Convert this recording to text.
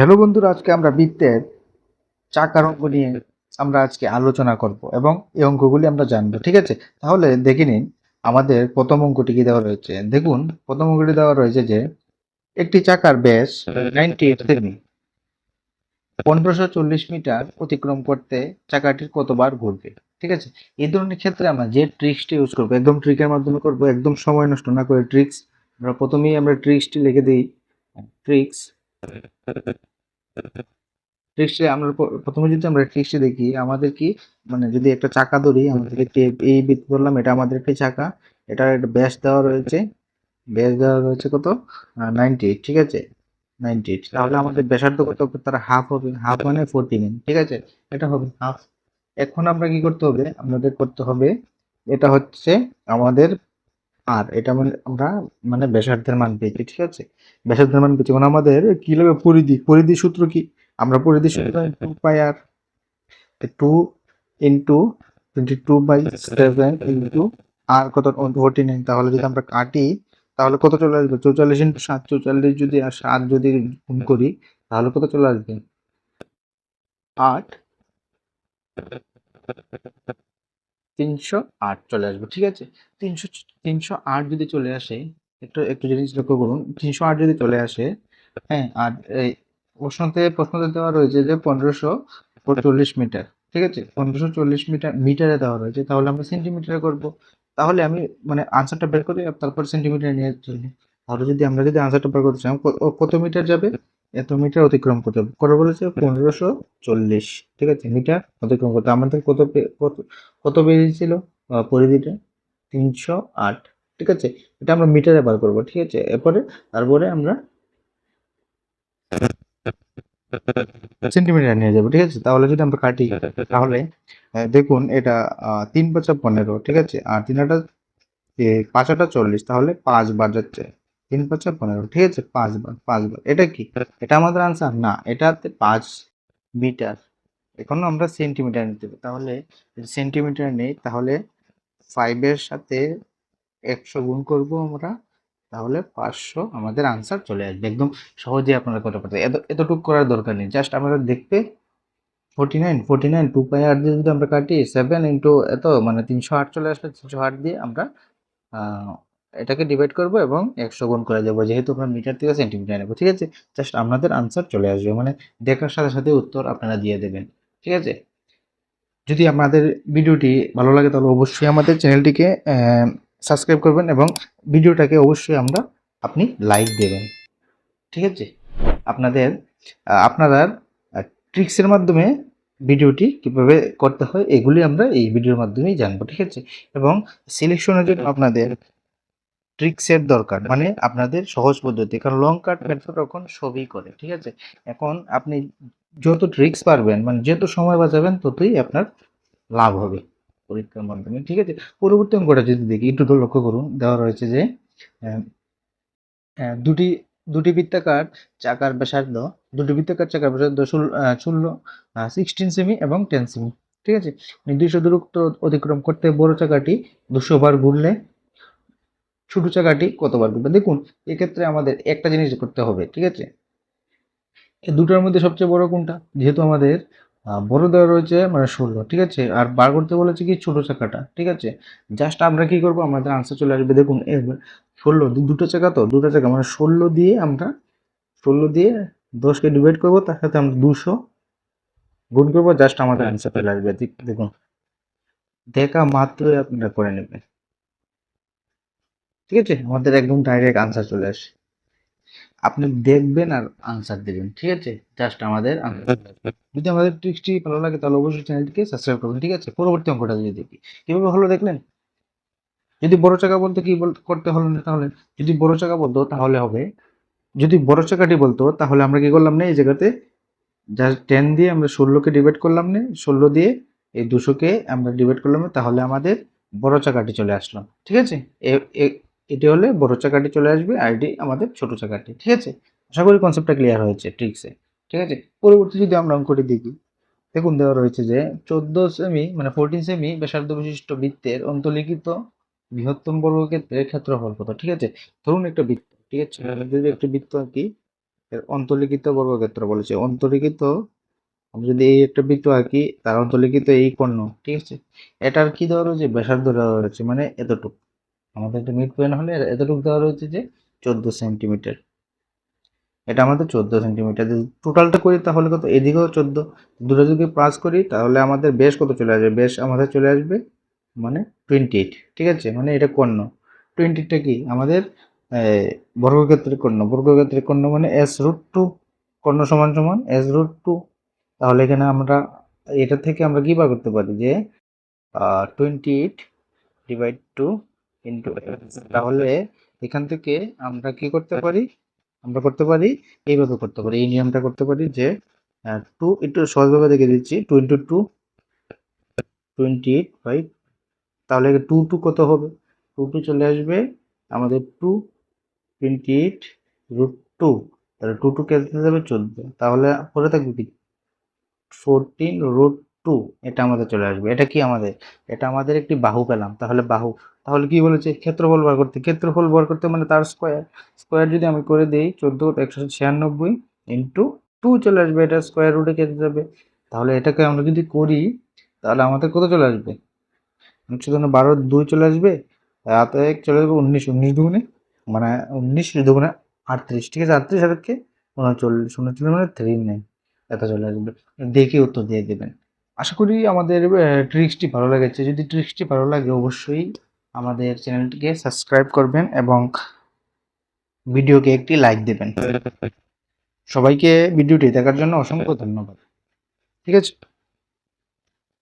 Hello বন্ধুরা, আজকে আমরা বৃত্তের চাকার অঙ্ক নিয়ে আমরা আজকে আলোচনা করব এবং এই অঙ্কগুলি আমরা জানব, ঠিক আছে? তাহলে দেখে নিন, আমাদের প্রথম অঙ্কটি কি দেওয়া রয়েছে? দেখুন, প্রথম অঙ্কটি দেওয়া রয়েছে যে একটি চাকার ব্যাস নাইনটি সেমি। পনেরোশো চল্লিশ মিটার অতিক্রম করতে চাকাটির কতবার ঘুরবে, ঠিক আছে? এই ধরনের ক্ষেত্রে আমরা যে ট্রিক্সটি ইউজ করব, একদম ট্রিকের মাধ্যমে করব, একদম সময় নষ্ট না করে ট্রিক্স আমরা প্রথমেই আমরা ট্রিক্সটি লিখে দিই ট্রিক্স ট্রিক্সটি আমরা প্রথমে যদি আমরা ট্রিক্সটি দেখি, আমাদের কি মানে যদি একটা চাকা ধরি আমাদের একটি এই বৃত্ত ধরলাম এটা আমাদের একটি চাকা। এটার একটা ব্যাস দেওয়া রয়েছে। ব্যাস দেওয়া রয়েছে কত? নাইনটি ঠিক আছে? নাইনটি তাহলে আমাদের ব্যাসার্ধ কত? তার হাফ হবে হাফ মানে ফোরটি ঠিক আছে? এটা হবে হাফ এখন আমরা কি করতে হবে? আমাদের করতে হবে, এটা হচ্ছে আমাদের আর এটা মানে আমরা মানে ব্যাসার্ধের মান পেয়েছি ঠিক আছে? ব্যাসার্ধের মান পেয়েছি মানে আমাদের কি লাগবে পরিধি? পরিধি সূত্র কি? আমরা পরিধি সূত্র two pi r two into twenty two by seven into r কত? ফোরটি নাইন তাহলে যদি আমরা কাটি তাহলে কত চলে আসবে? চৌচল্লিশ ইন্টু সাত। চৌচল্লিশ যদি আর সাত যদি গুণ করি তাহলে কত চলে আসবে? আট। তিনশো আট চলে আসবে, ঠিক আছে? তিনশো তিনশো আট যদি চলে আসে, একটু একটু জিনিস লক্ষ্য করুন, তিনশো আট যদি চলে আসে হ্যাঁ আর এই প্রশ্নতে প্রশ্নতে দেওয়া রয়েছে যে পনেরোশো চল্লিশ মিটার, ঠিক আছে? পনেরোশো চল্লিশ মিটার, মিটারে দেওয়া রয়েছে, তাহলে আমরা সেন্টিমিটারে করব। তাহলে আমি মানে আনসারটা বের করি তারপর সেন্টিমিটার নিয়ে চলি। তাহলে যদি আমরা যদি আনসারটা বের করতে চাই কত মিটার যাবে? এত মিটার অতিক্রম করতে হবে। কত বলেছে? পনেরোশো চল্লিশ। ঠিক আছে? মিটার অতিক্রম করতে আমাদের কত কত কত বেরিয়েছিল? পরিধিটা? তিনশো আট। ঠিক আছে? এটা আমরা মিটারে বার করব। ঠিক আছে? এরপরে, তারপরে আমরা সেন্টিমিটার নিয়ে যাব। ঠিক আছে? তাহলে যদি আমরা কাটি, তাহলে দেখুন, এটা তিন পাঁচা পনেরো। ঠিক আছে? আর তিন আটা পাঁচ আটা চল্লিশ। তাহলে পাঁচ বার যাচ্ছে তিন পাঁচা পনেরো, ঠিক আছে? পাঁচ বার পাঁচ বার। এটা কি? এটা আমাদের আনসার না, এটাতে পাঁচ মিটার এখন আমরা সেন্টিমিটার নিতে হবে তাহলে সেন্টিমিটার নেই, তাহলে ফাইভের সাথে একশো গুণ করব আমরা, তাহলে পাঁচশো আমাদের আনসার চলে আসবে। একদম সহজে আপনারা করতে পারতেন এত, এতটুকু করার দরকার নেই। জাস্ট আমরা দেখবে forty nine forty nine two pi আট দিয়ে যদি আমরা কাটি সেভেন ইন্টু এত মানে তিনশো আট চলে আসলে তিনশো আট দিয়ে আমরা এটাকে ডিভাইড করব এবং একশো গুণ করে দেবো। যেহেতু আমরা মিটার থেকে সেন্টিমিটার নেব, ঠিক আছে? জাস্ট আপনাদের আনসার চলে আসবে। মানে দেখার সাথে সাথে উত্তর আপনারা দিয়ে দেবেন, ঠিক আছে? যদি আপনাদের ভিডিওটি ভালো লাগে, তাহলে অবশ্যই আমাদের চ্যানেলটিকে সাবস্ক্রাইব করবেন এবং ভিডিওটাকে অবশ্যই আমরা আপনি লাইক দেবেন, ঠিক আছে? আপনাদের আপনারা ট্রিক্সের মাধ্যমে ভিডিওটি কীভাবে করতে হয়, এগুলি আমরা এই ভিডিওর মাধ্যমেই জানব, ঠিক আছে? এবং সিলেকশনের জন্য আপনাদের ট্রিক্সের দরকার মানে আপনাদের সহজ পদ্ধতি, কারণ লং কাট মেথড তখন সবই করে, ঠিক আছে? এখন আপনি যত ট্রিক্স পারবেন মানে যত সময় বাঁচাবেন, ততই আপনার লাভ হবে পরীক্ষার মাধ্যমে, ঠিক আছে? পরবর্তী অঙ্কটা যদি দেখি, একটু লক্ষ্য করুন, দেওয়া রয়েছে যে দুটি দুটি বৃত্তাকার চাকার ব্যাসার্ধ, দুটি বৃত্তাকার চাকার ব্যাসার্ধ ষোলো সিক্সটিন সেমি এবং টেন সেমি ঠিক আছে? নির্দিষ্ট দূরত্ব অতিক্রম করতে বড় চাকাটি দুশো বার ঘুরলে ছোট চাকাটি কতবার ঘুরবে দেখুন এক্ষেত্রে আমাদের একটা জিনিস করতে হবে ঠিক আছে? এই দুটোর মধ্যে সবচেয়ে বড় কোনটা? যেহেতু আমাদের বড় দেওয়া রয়েছে মানে ষোলো ঠিক আছে? আর বার করতে বলেছে কি ছোটো চাকাটা ঠিক আছে? জাস্ট আমরা কি করব? আমাদের আনসার চলে আসবে দেখুন ষোলো দুটো চাকা তো দুটো চাকা মানে ষোলো দিয়ে আমরা ষোলো দিয়ে দশকে ডিভাইড করব তার সাথে আমরা দুশো গুণ করব জাস্ট আমাদের আনসার চলে আসবে দেখ- দেখুন। দেখা মাত্রই আপনারা করে নেবেন। ঠিক আছে? আমাদের একদম ডাইরেক্ট আনসার চলে আসে। আপনি দেখবেন আর আনসার দেবেন, ঠিক আছে? জাস্ট আমাদের যদি আমাদের ট্রিক্সটি ভালো লাগে, তাহলে অবশ্যই চ্যানেলটিকে সাবস্ক্রাইব করবেন, ঠিক আছে? পরবর্তী অঙ্কটা যদি দেখি, কীভাবে হলো দেখলেন? যদি বড় চাকা বলতে কি করতে হলো না, তাহলে যদি বড় চাকা বলতো, তাহলে হবে। যদি বড় চাকাটি বলতো, তাহলে আমরা কি করলাম না, এই জায়গাতে জাস্ট টেন দিয়ে আমরা ষোলোকে ডিভাইড করলাম না, ষোলো দিয়ে এই দুশোকে আমরা ডিভাইড করলাম তাহলে আমাদের বড় চাকাটি চলে আসলাম ঠিক আছে? এটি হলে বড় চাকাটি চলে আসবে এটি আমাদের ছোট চাকাটি, ঠিক আছে? আশা করি কনসেপ্টটা ক্লিয়ার হয়েছে ট্রিক্সে ঠিক আছে? পরবর্তী যদি আমরা অঙ্কটি দেখি, দেখুন দেওয়া রয়েছে যে চোদ্দ সেমি মানে ফোরটিন সেমি ব্যাসার্ধ বিশিষ্ট বৃত্তের অন্তর্লিখিত বৃহত্তম বর্গক্ষেত্রের ক্ষেত্রফল কত, ঠিক আছে? ধরুন একটা বৃত্ত, ঠিক আছে? যদি একটা বৃত্ত আঁকি, এর অন্তর্লিখিত বর্গক্ষেত্র বলেছে অন্তর্লিখিত, আমি যদি এই একটা বৃত্ত আঁকি, তার অন্তর্লিখিত এই কর্ণ, ঠিক আছে? এটার কি দেওয়া রয়েছে? ব্যাসার্ধ দেওয়া রয়েছে মানে এতটুকু আমাদের একটা মিড পয়েন্ট হলে এতটুকু দেওয়া রয়েছে যে চোদ্দ সেন্টিমিটার এটা আমাদের চোদ্দ সেন্টিমিটার যদি টোটালটা করি তাহলে কত? এদিকেও চোদ্দ। দুটো যদি প্লাস করি তাহলে আমাদের বেশ কত চলে আসবে? বেশ আমাদের চলে আসবে মানে টোয়েন্টি এইট ঠিক আছে? মানে এটা কর্ণ। টোয়েন্টি এইটটা কি? আমাদের বর্গক্ষেত্রের কর্ণ। বর্গক্ষেত্রের কর্ণ মানে এস রুট টু কর্ণ সমান সমান এস রুট টু তাহলে এখানে আমরা, এটা থেকে আমরা কি বার করতে পারি? যে twenty eight divide two into তাহলে এখান থেকে আমরা কি করতে পারি? আমরা করতে পারি, এইভাবে করতে পারি। এই নিয়মটা করতে পারি যে টু একটু সহজভাবে দেখে দিচ্ছি। Two into two twenty eight five তাহলে টু টু কত হবে? টু টু চলে আসবে আমাদের two twenty eight root two তাহলে টু টু কেটে যাবে চোদ্দ। তাহলে পরে থাকবে কি? ফোরটিন রুট টু, এটা আমাদের চলে আসবে। এটা কি আমাদের? এটা আমাদের একটি বাহু পেলাম। তাহলে বাহু, তাহলে কি বলেছে? ক্ষেত্রফল বার করতে। ক্ষেত্রফল বার করতে মানে তার স্কোয়ার স্কোয়ার যদি আমি করে দিই, চোদ্দ একশো ছিয়ানব্বই ইন্টু টু চলে আসবে। এটা স্কোয়ার রুটে কেটে যাবে। তাহলে এটাকে আমরা যদি করি, তাহলে আমাদের কত চলে আসবে? ধরুন বারো দুই চলে আসবে। হাতে এক চলে আসবে উনিশ। উনিশ দুগুণে মানে উনিশ দুগুণে আটত্রিশ। ঠিক আছে? আটত্রিশ হাজারকে উনচল্লিশ। উনচল্লিশ মানে থ্রি নাইন এত চলে আসবে। দেখে উত্তর দিয়ে দেবেন। আশা করি আমাদের ট্রিক্সটি ভালো লেগেছে। যদি ট্রিক্সটি ভালো লাগে, অবশ্যই আমাদের চ্যানেলটিকে সাবস্ক্রাইব করবেন এবং ভিডিওকে একটি লাইক দেবেন। সবাইকে ভিডিওটি দেখার জন্য অসংখ্য ধন্যবাদ। ঠিক আছে?